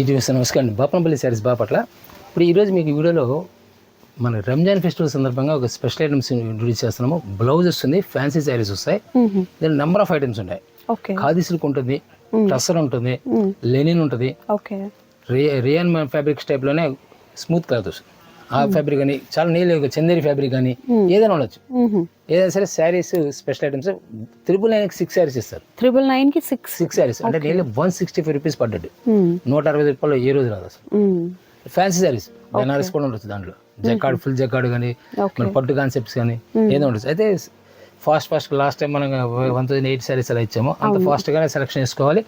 ఇది నమస్కారం అండి. బాపనపల్లి శారీస్ బాపట్ల ఇప్పుడు ఈరోజు మీకు వీడియోలో మన రంజాన్ ఫెస్టివల్ సందర్భంగా ఒక స్పెషల్ ఐటమ్స్ ఇంట్రొడ్యూస్ చేస్తున్నాము. బ్లౌజ్ వస్తుంది ఫ్యాన్సీ శారీస్ వస్తాయి. దీని నెంబర్ ఆఫ్ ఐటమ్స్ ఉంటాయి ఓకే. ఖాదీ సిల్క్ ఉంటుంది టస్సర్ ఉంటుంది లెనిన్ ఉంటుంది. ఓకే. రే రియాన్ ఫ్యాబ్రిక్స్ టైప్లోనే స్మూత్ క్లాత్ వస్తుంది. ఆ ఫ్యాబ్రిక్ కానీ చాలా నీళ్ళు చందేరి ఫ్యాబ్రిక్ కానీ ఏదైనా ఉండొచ్చు. ఏదైనా సరే sarees special items triple nine six sarees ఇస్తారు. త్రిబుల్ నైన్కి సిక్స్ సిక్స్ శారీస్. అంటే నీళ్ళు వన్ సిక్స్టీ ఫైవ్ రూపీస్ పడ్డట్టు. నూట అరవై రూపాయలు ఏ రోజు రాదు అసలు. ఫ్యాన్సీ శారీస్. బెనారస్ కూడా ఉండొచ్చు దాంట్లో. జకాడ్ ఫుల్ జకాడ్ కానీ పట్టు కాన్సెప్ట్స్ కానీ ఏదో ఉండొచ్చు. అయితే ఫాస్ట్ ఫాస్ట్ లాస్ట్ టైం మనం వన్ థౌసండ్ ఎయిట్ శారీస్ అలా ఇచ్చాము అంత ఫాస్ట్ గానే సెలెక్షన్ చేసుకోవాలి.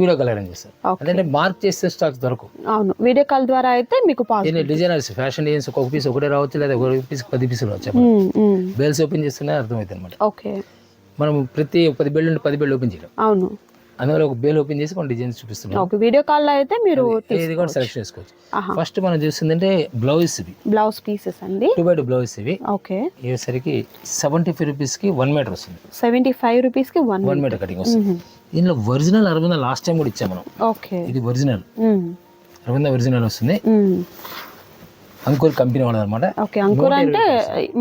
వీడియో కలర్ అరేంజ్ చేస్తారు Okay. అదే మార్క్ చేస్తే స్టాక్ దొరకవు. అవును. వీడియో కాల్ ద్వారా అయితే మీకు డిజైనర్స్ ఫ్యాషన్ డిజైన్స్ ఒక్కొక్క పీస్ ఒకటే రావచ్చు లేదా ఒక పీస్ పది పీసులు రావచ్చు బెల్స్ ఓపెన్ చేస్తేనే అర్థమవుతుంది అనమాట ఓకే. మనం ప్రతి పది బెల్ నుండి పది బెల్ ఓపెన్ చేయడం అవును. అందువల్ల ఒక బెల్ ఓపెన్ చేసి కొన్ని డిజైన్స్ చూపిస్తున్నాం ఓకే వీడియో కాల్ అయితే మీరు ఇది కూడా సెలెక్షన్ చేసుకోవచ్చు. ఫస్ట్ మనం చూస్తుందంటే బ్లౌజ్ ఇవి. బ్లౌజ్ పీసెస్ అండి. టూ బై టూ బ్లౌజ్ ఇవి. ఓకే. ఇవేసరికి సెవెంటీ ఫైవ్ రూపీస్కి వన్ మీటర్ వస్తుంది. సెవెంటీ ఫైవ్ రూపీస్కి వన్ వన్ మీటర్ కటింగ్ వస్తుంది. దీనిలో ఒరిజినల్ అరవింద లాస్ట్ టైం కూడా ఇచ్చాం మనం. ఓకే. ఇది ఒరిజినల్ అరవింద ఒరిజినల్ వస్తుంది. అంకుర్ కంపెనీ వాళ్ళది అనమాట ఓకే అంకుర్ అంటే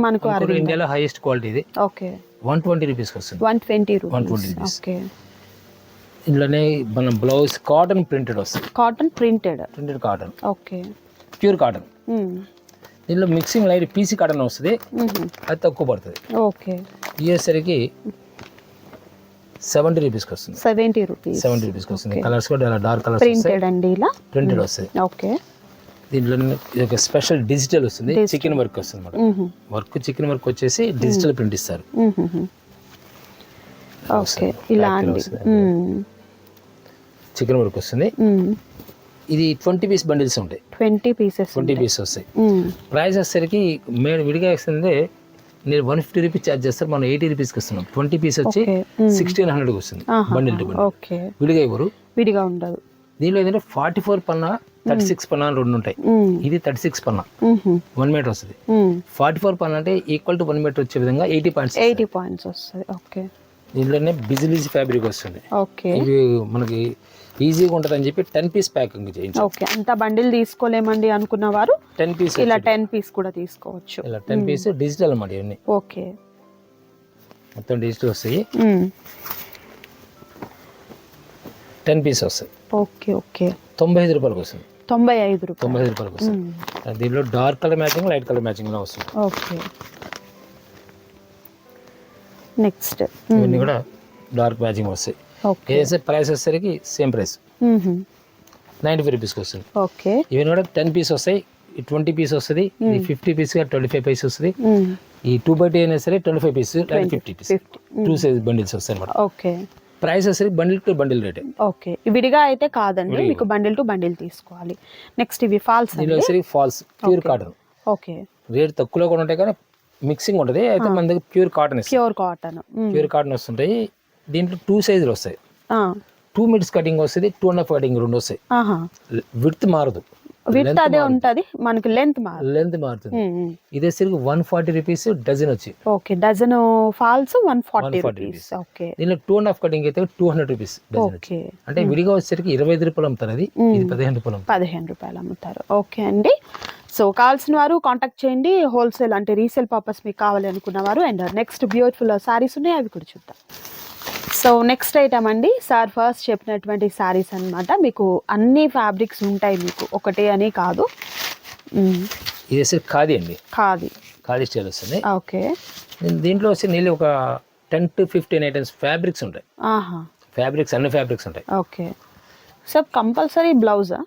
మనకు ఇండియాలో హైయెస్ట్ క్వాలిటీ ఇది. ఓకే. వన్ ట్వంటీ రూపీస్కి వస్తుంది. One twenty 120 rupees rupees. Okay. ఇందులోనే మన బ్లౌజ్ కాటన్ ప్రింటెడ్ వస్తుంది. Cotton printed. Printed cotton. Okay. Pure cotton. దీనిలో మిక్సింగ్ లైట్ పీసీ కాటన్ వస్తుంది. అది తక్కువ పడుతుంది. ఓకే. ఇయ్యేసరికి సెవెంటీ రూపీస్కి వస్తుంది. Seventy rupees. సెవెంటీ రూపీస్కి వస్తుంది. కలర్స్ కూడా ఇలా డార్క్ కలర్స్ ప్రింటెడ్ అండి ఇలా? ప్రింటెడ్ వస్తుంది ఓకే. దీంట్లో ఇది ఒక స్పెషల్ డిజిటల్ వస్తుంది. చికెన్ వర్క్ వస్తుంది వర్క్ చికెన్ వర్క్ వచ్చేసి డిజిటల్ ప్రింట్ ఇస్తారు. ఓకే. ఇలా అండి. చికెన్ వర్క్ వస్తుంది. ఇది ట్వంటీ పీస్ బండిల్స్ ఉంటాయి. ట్వంటీ పీసెస్ ట్వంటీ పీస్ వస్తాయి. ప్రైస్ వచ్చేసరికి మేము విడిగా ఇస్తుంది నేను వన్ ఫిఫ్టీ రూపీస్ ఛార్జ్ చేస్తారు మనం ఎయిటీ రూపీస్కి ఇస్తున్నాం ట్వంటీ పీస్ వచ్చి. సిక్స్టీన్ హండ్రెడ్కి వస్తుంది బండిల్ టు బండిల్. విడిగా ఇవ్వరు. విడిగా ఉండదు. దీనిలో ఏంటంటే ఫార్టీ ఫోర్ పన్నా థర్టీ సిక్స్ పన్నా అని రెండు ఉంటాయి. ఇది థర్టీ సిక్స్ పన్నా. వన్ మీటర్ వస్తుంది. ఫార్టీ ఫోర్ పన్నా అంటే ఈక్వల్ టు వన్ మీటర్ వచ్చే విధంగా ఎయిటీ పాయింట్స్ ఎయిటీ పాయింట్స్ వస్తుంది ఓకే. దీంట్లోనే బిజిలీజీ ఫ్యాబ్రిక్ వస్తుంది. ఓకే. ఇవి మనకి ఈజీగా ఉంటుంది అని చెప్పి టెన్ పీస్ ప్యాకింగ్ చేయించాం. ఓకే అంత బండిల్ తీసుకోలేమండి అనుకున్న వారు టెన్ పీస్ ఇలా టెన్ పీస్ కూడా తీసుకోవచ్చు. ఇలా టెన్ పీస్ డిజిటల్ అన్నమాట ఇవన్నీ. ఓకే. మొత్తం డిజిటల్ వస్తాయి. టెన్ పీస్ వస్తాయి. Okay okay. తొంభై ఐదు రూపాయలకు వస్తుంది. తొంభై ఐదు రూపాయలు. తొంభై ఐదు రూపాయలకు వస్తుంది. దీనిలో dark colour matching light colour మ్యాచింగ్లో వస్తుంది. ఓకే. నెక్స్ట్ ఇవన్నీ కూడా డార్క్ మ్యాచింగ్ వస్తాయి. ఏదైతే ప్రైస్ వచ్చేసరికి సేమ్ ప్రైస్ మ్మ్. నైంటీ ఫైవ్ రూపీస్కి వస్తుంది. ఓకే. ఇవన్నీ కూడా టెన్ పీస్ వస్తాయి ఈ ట్వంటీ పీస్ వస్తుంది ఈ fifty piece twenty five piece వస్తుంది. ఈ టూ బై టూ అయినా సరే ట్వంటీ ఫైవ్ పీస్ లేదా fifty piece two size bundles వస్తాయి అనమాట ఓకే. ప్రైస్ వచ్చేసరికి bundle to bundle rate okay. విడిగా అయితే కాదండి మీకు బండిల్ టు బండిల్ తీసుకోవాలి. నెక్స్ట్ ఇవి ఫాల్స్ దీనిలో falls pure cotton okay. Rate తక్కువలో కూడా ఉంటాయి కానీ మిక్సింగ్ ఉంటుంది. అయితే మన దగ్గర pure cotton pure cotton pure cotton వస్తుంటాయి. దీంట్లో టూ సైజులు వస్తాయి. టూ మీటర్స్ కటింగ్ వస్తుంది టూ అండ్ హాఫ్ కటింగ్ రెండు వస్తాయి. విడ్త్ మారదు. విత్ అదే ఉంటది మనకి లెంత్ లెంత్ మారుతుంది. ఇదే సరికి వన్ ఫార్టీ రూపీస్ డజన్ వచ్చి okay dozen falls one forty 140 rupees okay. దీనిలో టూ అండ్ హాఫ్ కటింగ్ అయితే టూ హండ్రెడ్ రూపీస్ ఓకే. అంటే విడిగా వచ్చేసరికి ఇరవై ఐదు రూపాయలు అమ్ముతారు అది ఇది పదిహేను రూపాయలు పదిహేను రూపాయలు అమ్ముతారు. ఓకే అండి. సో కావాల్సిన వారు కాంటాక్ట్ చేయండి. హోల్సేల్ అంటే రీసేల్ పర్పస్ మీకు కావాలి అనుకున్న వారు. అండ్ నెక్స్ట్ బ్యూటిఫుల్ సారీస్ ఉన్నాయి అవి కూడా చూద్దాం. సో నెక్స్ట్ ఐటమ్ అండి సార్ ఫస్ట్ చెప్పినటువంటి సారీస్ అన్నమాట. మీకు అన్ని ఫ్యాబ్రిక్స్ ఉంటాయి మీకు ఒకటే అని కాదు. ఇది ఖాదీ అండి. ఖాదీ. ఖాదీ స్టైల్ వస్తుంది. ఓకే. దీంట్లో వచ్చి నీళ్ళు ఒక ten to fifteen items fabrics ఉంటాయి. ఆహా. ఫ్యాబ్రిక్స్ అన్ని ఫ్యాబ్రిక్స్ ఉంటాయి. ఓకే. సార్ కంపల్సరీ బ్లౌజా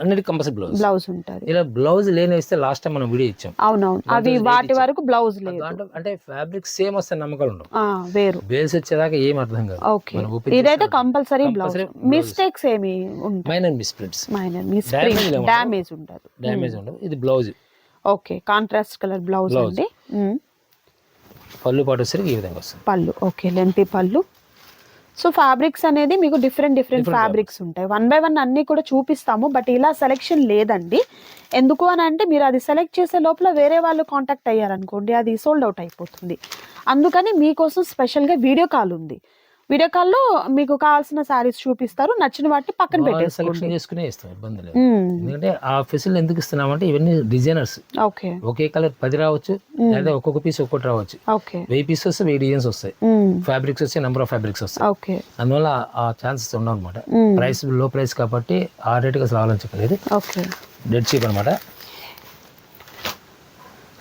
అన్నిటి కంపల్సరీ బ్లౌజ్. బ్లౌజ్ ఉంటుంది. ఇలా బ్లౌజ్ లేని వేస్తే లాస్ట్ టైం మనం వీడియో ఇచ్చాం. అవునవును. అవి వాటి వరకు బ్లౌజ్ లేదు. అంటే ఫ్యాబ్రిక్ సేమ్ వస్తే నమ్మకాలు ఉండవు. వేరు. బేల్స్ వచ్చేదాకా ఏం అర్థం కాదు. ఓకే. ఇదైతే కంపల్సరీ బ్లౌజ్ మిస్టేక్స్ ఏమి ఉంటాయి. Minor misprints minor Damage misprint ఏమో. డ్యామేజ్ ఉండదు. డ్యామేజ్ ఉండదు. ఇది blouse okay contrast colour blouse. అండి. మ్మ్. పళ్ళు పాటు వచ్చేసరికి ఈ విధంగా వస్తుంది. పళ్ళు. ఓకే లెంతీ పళ్ళు. సో ఫ్యాబ్రిక్స్ అనేది మీకు డిఫరెంట్ డిఫరెంట్ ఫ్యాబ్రిక్స్ ఉంటాయి. వన్ బై వన్ అన్ని కూడా చూపిస్తాము బట్ ఇలా సెలెక్షన్ లేదండి. ఎందుకు అని అంటే మీరు అది సెలెక్ట్ చేసే లోపల వేరే వాళ్ళు కాంటాక్ట్ అయ్యారనుకోండి అది సోల్డ్ అవుట్ అయిపోతుంది. అందుకని మీకోసం స్పెషల్గా వీడియో కాల్ ఉంది. వీడియో కాల్లో మీకు కావాల్సిన శారీస్ చూపిస్తారు. నచ్చిన వాటిని పక్కన పెట్టేసుకోండి. సెలెక్షన్ చేసుకునే ఇస్తాం ఇబ్బంది లేదు. మ్మ్. ఎందుకంటే ఆ ఫెసిలిటీ ఎందుకు ఇస్తున్నామంటే ఇవన్నీ డిజైనర్స్. ఓకే. ఒకే కలర్ పది రావచ్చు లేదా ఒక్కొక్క పీస్ ఒక్కొక్కటి రావచ్చు. ఓకే. వెయ్యి పీస్ వస్తే వెయ్యి డిజైన్స్ వస్తాయి. ఫ్యాబ్రిక్స్ వస్తే నెంబర్ ఆఫ్ ఫ్యాబ్రిక్స్ వస్తాయి. ఓకే. అందువల్ల ఆ ఛాన్సెస్ ఉండవు అనమాట. ప్రైస్లో ప్రైస్ కాబట్టి ఆ రేట్కి అసలు ఆలోచించలేదు ఓకే. డెడ్ చీప్ అనమాట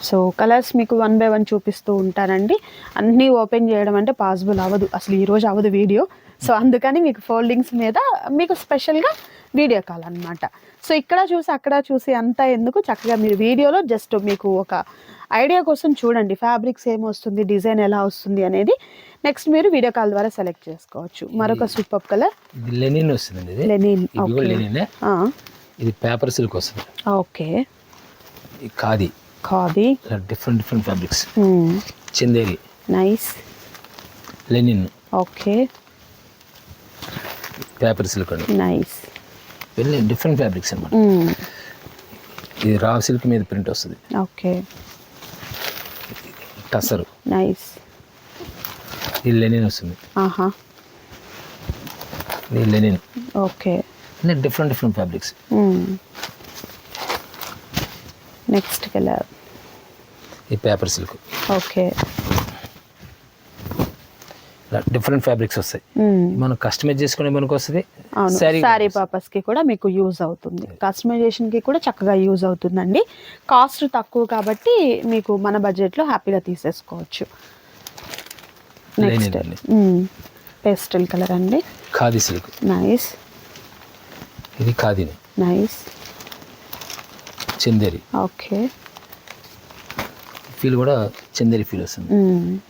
సో కలర్స్ మీకు వన్ బై వన్ చూపిస్తూ ఉంటానండి. అన్నీ ఓపెన్ చేయడం అంటే పాసిబుల్ అవ్వదు. అసలు ఈ రోజు అవ్వదు వీడియో సో అందుకని మీకు ఫోల్డింగ్స్ మీద మీకు స్పెషల్గా వీడియో కాల్ అనమాట సో ఇక్కడ చూసి అక్కడ చూసి అంతా ఎందుకు? చక్కగా మీరు వీడియోలో జస్ట్ మీకు ఒక ఐడియా కోసం చూడండి. ఫ్యాబ్రిక్స్ ఏమొస్తుంది డిజైన్ ఎలా వస్తుంది అనేది నెక్స్ట్ మీరు వీడియో కాల్ ద్వారా సెలెక్ట్ చేసుకోవచ్చు. మరొక సూపర్ కలర్ లెనిన్ వస్తుంది ఇది. లెనిన్ పేపర్ సిల్క్ వస్తుంది. ఓకే ఇది khadi. Different different fabrics. Chanderi nice linen okay paper silk అండి. నైస్ ఇవన్నీ డిఫరెంట్ ఫ్యాబ్రిక్స్ అనమాట. ఇది రా సిల్క్ మీద ప్రింట్ వస్తుంది. ఓకే టసరు నైస్ ఇది లెనిన్ వస్తుంది. ఆహా ఇది linen okay different different fabrics next colour ఈ paper silk. Okay different fabrics వస్తాయి. మనం కస్టమైజ్ చేసుకునే మనకు వస్తుంది. శారీ పర్పస్కి కూడా మీకు యూజ్ అవుతుంది. కస్టమైజేషన్కి కూడా చక్కగా యూజ్ అవుతుందండి. కాస్ట్ తక్కువ కాబట్టి మీకు మన బడ్జెట్లో హ్యాపీగా తీసేసుకోవచ్చు. నెక్స్ట్ పేస్టల్ కలర్ అండి. ఖాదీ సిల్క్. నైస్ ఇది ఖాదీని నైస్ చందేరి. ఓకే. ఫీల్ కూడా చందేరి ఫీల్ వస్తుంది.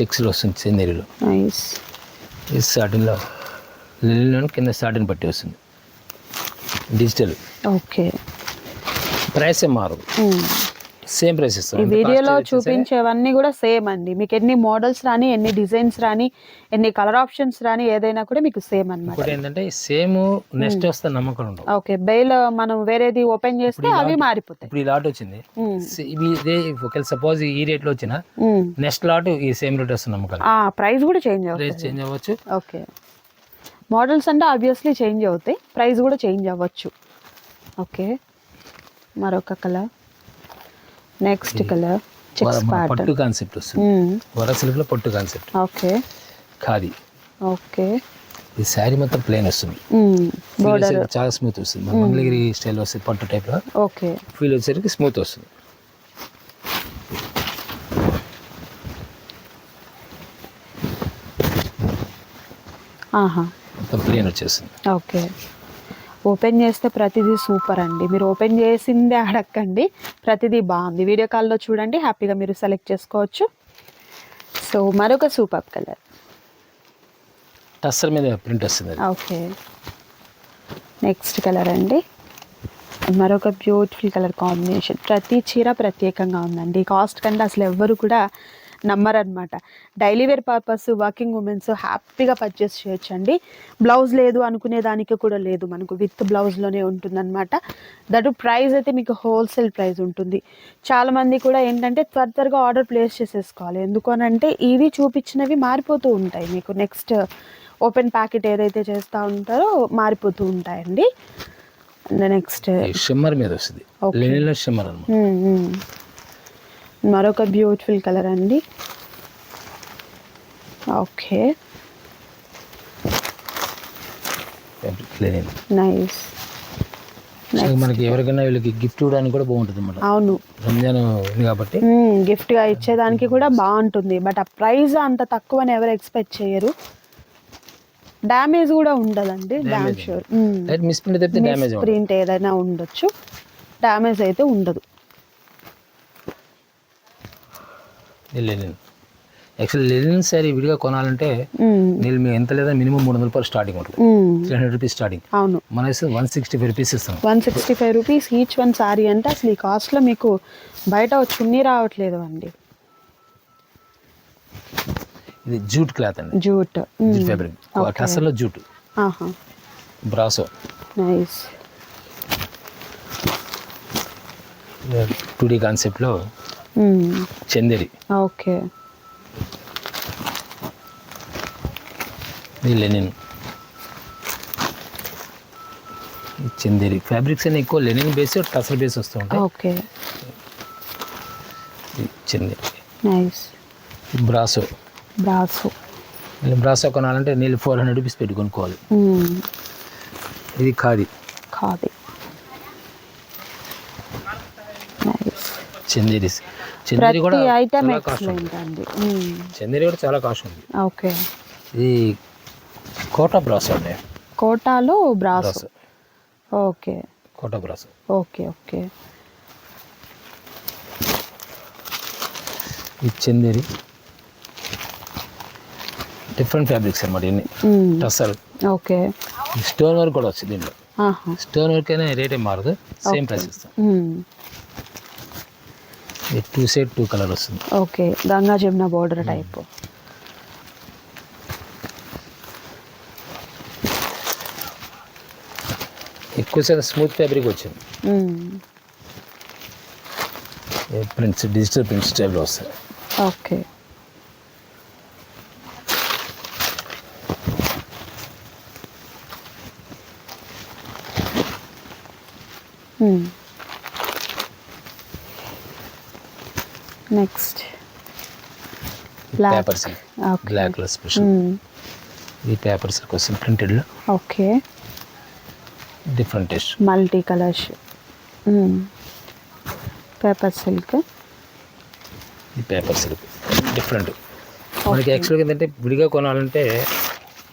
చెక్స్లో వస్తుంది చందేరిలో. నైస్. ఇది సాటిన్లో లెనిన్లో కింద సాటిన్ పట్టి వస్తుంది. డిజిటల్. ఓకే. ప్రైస్ ఏం మారదు. సేమ్ ప్రైస్ ఇస్తాం ఈ వీడియోలో చూపించేవన్నీ కూడా సేమ్ అండి. మీకు ఎన్ని మోడల్స్ రాని ఎన్ని డిజైన్స్ రాని ఎన్ని కలర్ ఆప్షన్స్ రాని ఏదైనా కూడా మీకు సేమ్ అన్నమాట. ఇంకోటి ఏంటంటే సేమ్ నెక్స్ట్ వస్తే నమ్మకం ఉండవు ఓకే బెయిల్ మనం వేరేది ఓపెన్ చేస్తే అవి మారిపోతాయి. ఇప్పుడు ఈ లాట్ వచ్చింది. సే- ఇవి ఇదే ఒకవేళ సపోజ్ ఈ రేట్లో వచ్చిన మ్మ్. నెక్స్ట్ లాట్ ఈ సేమ్ రేట్ వస్తుంది నమ్మకాలు ఆ ప్రైస్ కూడా చేంజ్ రేట్ అవుతుంది. చేంజ్ అవ్వచ్చు. ఓకే మోడల్స్ అంటే ఆబ్వియస్లీ చేంజ్ అవుతాయి. ప్రైస్ కూడా చేంజ్ అవ్వచ్చు. ఓకే మరొక కలర్ నెక్స్ట్ కలర్ చెక్స్ వర- పట్టు కాన్సెప్ట్ వస్తుంది. వర సిల్క్లో పట్టు కాన్సెప్ట్ ఓకే. ఖాదీ. ఓకే. ఈ శారీ మొత్తం ప్లేన్ వస్తుంది. బోర్డర్ వచ్చేసరికి చాలా స్మూత్ వస్తుంది. మన మంగళగిరి స్టైల్ వస్తుంది పట్టు టైప్లో ఓకే. ఫీల్ వచ్చేసరికి స్మూత్ వస్తుంది. ఆహా. మొత్తం ప్లేన్ వచ్చేస్తుంది. ఓకే. ఓపెన్ చేస్తే ప్రతిదీ సూపర్ అండి. మీరు ఓపెన్ చేసిందే అడగండి ప్రతిదీ బాగుంది. వీడియో కాల్లో చూడండి హ్యాపీగా మీరు సెలెక్ట్ చేసుకోవచ్చు. సో మరొక సూపర్ కలర్. టస్సర్ మీద ప్రింట్ వస్తుంది ఓకే. నెక్స్ట్ కలర్ అండి. మరొక బ్యూటిఫుల్ కలర్ కాంబినేషన్. ప్రతి చీర ప్రత్యేకంగా ఉందండి. కాస్ట్ కంటే అసలు ఎవ్వరు కూడా నమ్మరనమాట daily wear purpose working women's హ్యాపీగా పర్చేస్ చేయొచ్చండి. బ్లౌజ్ లేదు అనుకునే దానికి కూడా లేదు. మనకు విత్ బ్లౌజ్లోనే ఉంటుందన్నమాట. దట్ ప్రైస్ అయితే మీకు హోల్సేల్ ప్రైస్ ఉంటుంది. చాలామంది కూడా ఏంటంటే త్వర త్వరగా ఆర్డర్ ప్లేస్ చేసేసుకోవాలి. ఎందుకు అని అంటే ఇవి చూపించినవి మారిపోతూ ఉంటాయి. మీకు నెక్స్ట్ ఓపెన్ ప్యాకెట్ ఏదైతే చేస్తూ ఉంటారో మారిపోతూ ఉంటాయండి. నెక్స్ట్ షిమ్మర్ మీద వస్తుంది. షిమ్మర్ మరొక బ్యూటిఫుల్ కలర్ అండి. ఓకే. నైస్ మనకి ఎవరికైనా వీళ్ళకి గిఫ్ట్ ఇవ్వడానికి కూడా బాగుంటుంది అనమాట అవును. రంజాన్ కాబట్టి. గిఫ్ట్గా ఇచ్చేదానికి కూడా బాగుంటుంది. బట్ ఆ ప్రైస్ అంత తక్కువ అని ఎవరు ఎక్స్పెక్ట్ చేయరు. డ్యామేజ్ కూడా ఉండదండి damn sure misprint damage print ఏదైనా ఉండొచ్చు. డ్యామేజ్ అయితే ఉండదు ఇది లెనిన్. యాక్చువల్లీ లెనిన్ శారీ విడిగా కొనాలంటే. నేను ఎంత లేదా మినిమం మూడు వందల రూపాయలు స్టార్టింగ్ ఉంటుంది. త్రీ హండ్రెడ్ రూపీస్ స్టార్టింగ్ అవును. మన వన్ సిక్స్టీ ఫైవ్ రూపీస్ ఇస్తాం. One sixty five rupees each one saree అంటే అసలు ఈ కాస్ట్లో మీకు బయట చున్నీ రావట్లేదు అండి. ఇది జూట్ క్లాత్ అండి. Jute. Jute fabric టసర్లో jute. Brasso nice two D కాన్సెప్ట్లో చందేరి. ఓకే. లెనిన్. ఇది చందేరి. ఫ్యాబ్రిక్స్ అన్ని ఎక్కువ లెనిన్ బేస్ టసర్ బేస్ వస్తూ ఉంటాయి. Okay. Chanderi. Nice. Brasso. Brasso. నేను బ్రాసో కొనాలంటే నీళ్ళు ఫోర్ హండ్రెడ్ రూపీస్ పెట్టి కొనుక్కోవాలి. ఇది ఖాదీ. ఖాదీ. చందేరీస్ చందేరి కూడా ఐటమ్ చాలా కాస్ట్ ఉంది. ఎక్సలెంట్ అండి. మ్మ్. చందేరి కూడా చాలా కాస్ట్ ఉంది. ఓకే. ఇది కోటా బ్రాసో అండి. కోటాలో brasso. Okay. Kota brasso. Okay okay. ఇది చందేరి. డిఫరెంట్ ఫ్యాబ్రిక్స్ అనమాట ఇన్ని. టసర్ ఓకే. స్టోన్ వర్క్ కూడా వచ్చింది దీంట్లో స్టోన్ వర్క్ అయినా రేట్ ఏం మారదు. సేమ్ ప్రైస్ ఇస్తాం. టూ సైడ్ టూ కలర్ వస్తుంది. Okay Ganga Jamuna border type ఎక్కువ శాతం స్మూత్ ఫ్యాబ్రిక్ వచ్చింది. ప్రింట్స్ డిజిటల్ ప్రింట్స్ టైప్లో వస్తాయి. ఓకే మ్మ్. Next Black. Paper silk okay. Black colour special. ఈ పేపర్ సిల్క్ వస్తుంది ప్రింటెడ్లో okay. Different taste. Multi colours paper silk. ఈ paper silk. Different. మనకి యాక్చువల్గా ఏంటంటే విడిగా కొనాలంటే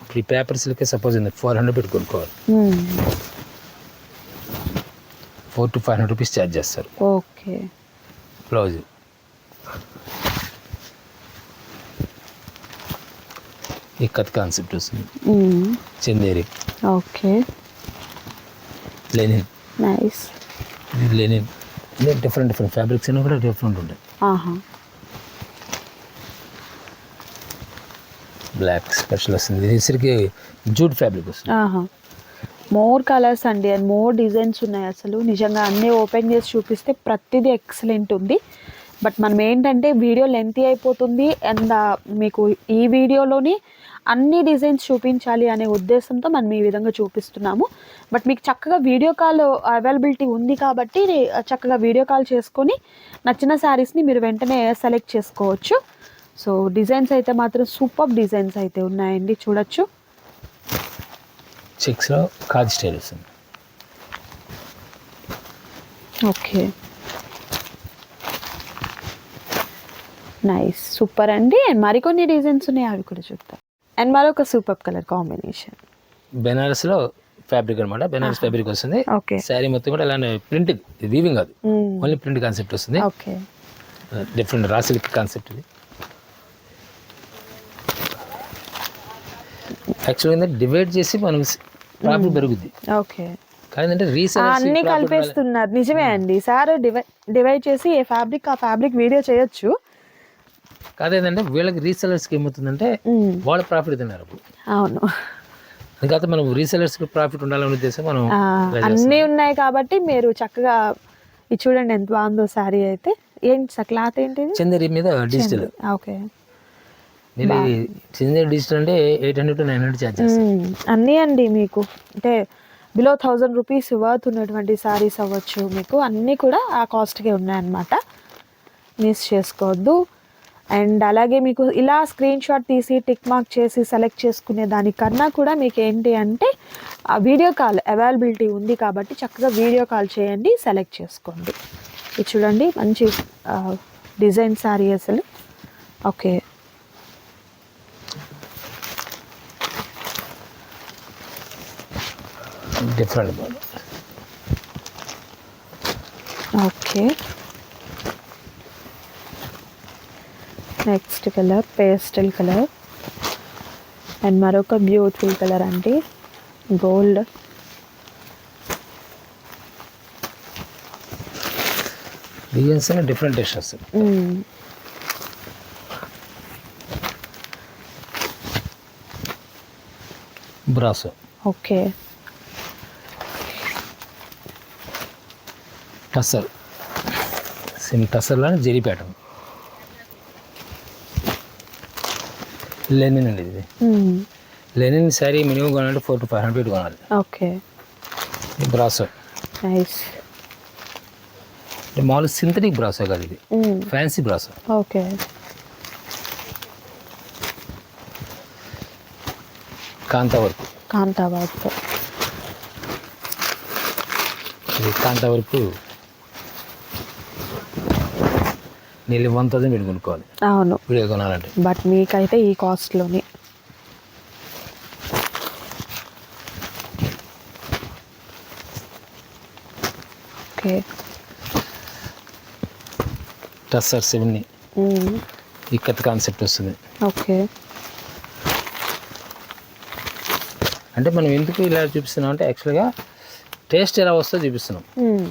ఇప్పుడు ఈ పేపర్ సిల్క్ సపోజ్ ఉంది ఫోర్ హండ్రెడ్ పెట్టి కొనుక్కోవాలి. Four to five hundred rupees charge చేస్తారు. ఓకే. బ్లౌజ్. ఈ కత్ కాన్సెప్ట్ వస్తుంది. Chanderi. Okay. Linen. Nice. Linen. Different different fabrics అన్నీ కూడా డిఫరెంట్ ఉంటాయి. ఆహా. బ్లాక్ స్పెషల్ వస్తుంది. ఇది సరికి జూట్ ఫ్యాబ్రిక్ వస్తుంది. ఆహా. మోర్ కలర్స్ అండి అండ్ మోర్ డిజైన్స్ ఉన్నాయి అసలు. నిజంగా అన్నీ ఓపెన్ చేసి చూపిస్తే ప్రతిదీ ఎక్సలెంట్ ఉంది. బట్ మనం ఏంటంటే వీడియో లెంతీ అయిపోతుంది అండ్ మీకు ఈ వీడియోలోని అన్ని డిజైన్స్ చూపించాలి అనే ఉద్దేశంతో మనం ఈ విధంగా చూపిస్తున్నాము. బట్ మీకు చక్కగా వీడియో కాల్ అవైలబిలిటీ ఉంది కాబట్టి చక్కగా వీడియో కాల్ చేసుకొని నచ్చిన శారీస్ని మీరు వెంటనే సెలెక్ట్ చేసుకోవచ్చు. సో డిజైన్స్ అయితే మాత్రం సూపర్ డిజైన్స్ అయితే ఉన్నాయండి. చూడొచ్చు. చెక్స్లో కాజ్ స్టైల్ ఓకే. నైస్. సూపర్ అండి. అండ్ మరికొన్ని డిజైన్స్ ఉన్నాయి? అవి కూడా చూద్దాం. అండ్ మరొక సూపర్ కలర్ కాంబినేషన్. బెనారస్లో ఫ్యాబ్రిక్ అనమాట బెనారస్ ఫ్యాబ్రిక్ వస్తుంది. ఓకే. శారీ మొత్తం కూడా ఇలానే ప్రింట్ వీవింగ్ కాదు. ఓన్లీ ప్రింట్ కాన్సెప్ట్ వస్తుంది. Okay. Different raw silk concept ఇది. యాక్చువల్గా ఏంటంటే డివైడ్ చేసి మనం ప్రాఫిట్ పెరుగుద్ది. ఓకే. రీసేల్ అన్ని కలిపేస్తున్నారు. నిజమే అండి. సార్ డివైడ్ చేసి ఏ ఫ్యాబ్రిక్ ఆ ఫ్యాబ్రిక్ వీడియో చేయొచ్చు. కాదేంటంటే వీళ్ళకి రీసెలర్స్కి ఏమవుతుందంటే. వాళ్ళ ప్రాఫిట్ తిన్నారు అవును. అందుకైతే మనం రీసెలర్స్కి ప్రాఫిట్ ఉండాలనే ఉద్దేశం మనం అన్నీ. ఉన్నాయి కాబట్టి మీరు చక్కగా ఇది చూడండి ఎంత బాగుందో శారీ అయితే. ఏంటి సార్ క్లాత్ ఏంటిది? చందేరి మీద డిజిటల్ ఓకే. మీరు చందేరి డిజిటల్ అంటే eight hundred to nine hundred charge. అన్నీ అండి మీకు. అంటే బిలో థౌజండ్ రూపీస్ వర్త్ ఉన్నటువంటి సారీస్ అవ్వచ్చు మీకు. అన్నీ కూడా ఆ కాస్ట్కే ఉన్నాయన్నమాట. మిస్ చేసుకోవద్దు. అండ్ అలాగే మీకు ఇలా స్క్రీన్ షాట్ తీసి టిక్ మార్క్ చేసి సెలెక్ట్ చేసుకునే దానికన్నా కూడా మీకు ఏంటి అంటే ఆ వీడియో కాల్ అవైలబిలిటీ ఉంది కాబట్టి చక్కగా వీడియో కాల్ చేయండి సెలెక్ట్ చేసుకోండి. ఇది చూడండి మంచి డిజైన్ శారీ అసలు. Okay. Different okay. Next colour pastel colour. And మరొక బ్యూటిఫుల్ కలర్ అండి గోల్డ్. డిజైన్స్ అనే డిఫరెంట్ వస్తుంది బ్రాసో ఓకే. టసర్ సేమ్ టసర్లోనే జెరీ ప్యాటర్న్ లెనిన్ అండి ఇది. లెనిన్ శారీ మినిమం కొనాలంటే ఫోర్ టు ఫైవ్ హండ్రెడ్ కొనాలి. ఓకే. బ్రాసో. నైస్. అంటే మామూలు సింథటిక్ బ్రాసో కాదు ఇది. Fancy brasso. Okay. Kantha work కాంతాబాద్తో ఇది కాంతా వర్క్ నీళ్ళు వన్ థౌసండ్ పెట్టి కొనుక్కోవాలి. అవును. వీడియో కొనాలంటే. బట్ మీకైతే ఈ కాస్ట్లోనే. ఓకే. టస్సర్ సెవెన్ని. మ్మ్. ఇక్కత్ కాన్సెప్ట్ వస్తుంది. ఓకే. అంటే మనం ఎందుకు ఇలా చూపిస్తున్నాం అంటే యాక్చువల్గా టేస్ట్ ఎలా వస్తుందో చూపిస్తున్నాం మ్మ్.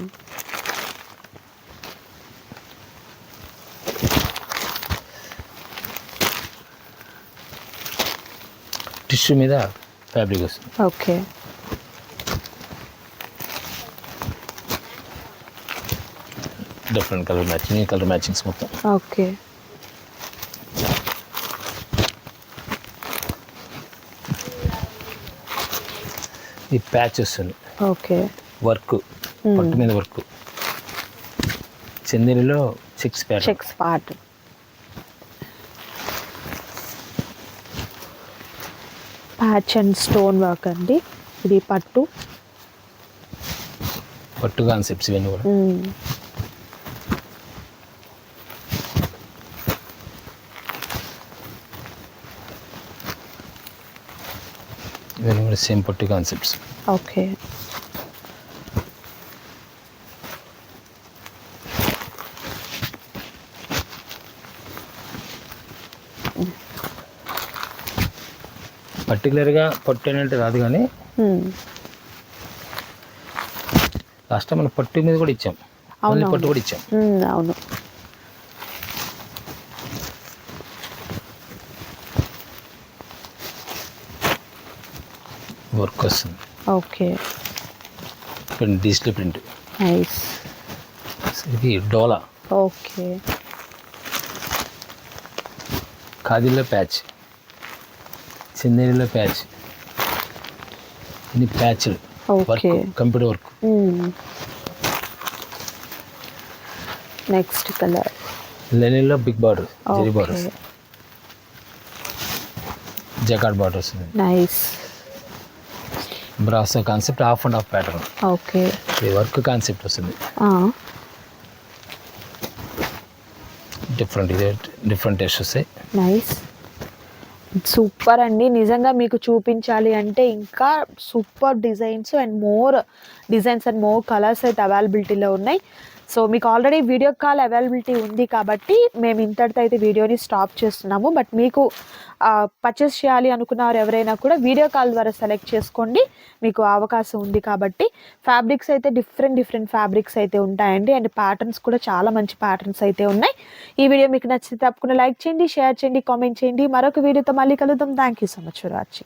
టిష్యూ మీద ఫ్యాబ్రిక్ వస్తుంది okay different colour matching colour matchings మొత్తం ఓకే ఈ ప్యాచ్ వస్తుంది ఓకే వర్క్ పట్టు మీద work చందేరిలో six patch checks part patch and stone work అండి. ఇది పట్టు. పట్టు కాన్సెప్ట్స్ ఇవన్నీ కూడా. ఇవన్నీ కూడా సేమ్ పట్టు కాన్సెప్ట్స్. ఓకే. పర్టికులర్గా పట్టు అనేది రాదు కానీ. లాస్ట్ మనం పట్టు మీద కూడా ఇచ్చాం. ఓన్లీ. పట్టు కూడా ఇచ్చాం. అవును. వర్క్ వస్తుంది. Okay. Print digital print. Nice. ఇది డోలా. ఓకే. ఖాదీలో ప్యాచ్. చిందేరిలో ప్యాచ్. ఇది patch work computer work. Next colour. లెనిన్లో big border zari border jacquard border వస్తుంది nice. Brasso concept half and half pattern. Okay. ఇది వర్క్ కాన్సెప్ట్ వస్తుంది. డిఫరెంట్ ఇది different taste వస్తాయి. Nice. Super అండి. నిజంగా మీకు చూపించాలి అంటే ఇంకా super designs and more designs and more colours అయితే అవైలబిలిటీలో ఉన్నాయి. సో మీకు ఆల్రెడీ వీడియో కాల్ అవైలబిలిటీ ఉంది కాబట్టి మేము ఇంతటితో అయితే వీడియోని స్టాప్ చేస్తున్నాము. బట్ మీకు పర్చేస్ చేయాలి అనుకున్నవారు ఎవరైనా కూడా వీడియో కాల్ ద్వారా సెలెక్ట్ చేసుకోండి. మీకు అవకాశం ఉంది కాబట్టి ఫ్యాబ్రిక్స్ అయితే డిఫరెంట్ డిఫరెంట్ ఫ్యాబ్రిక్స్ అయితే ఉంటాయండి. అండ్ ప్యాటర్న్స్ కూడా చాలా మంచి ప్యాటర్న్స్ అయితే ఉన్నాయి. ఈ వీడియో మీకు నచ్చితే తప్పకుండా లైక్ చేయండి షేర్ చేయండి కామెంట్ చేయండి. మరొక వీడియోతో మళ్ళీ కలుద్దాం. Thank you so much for watching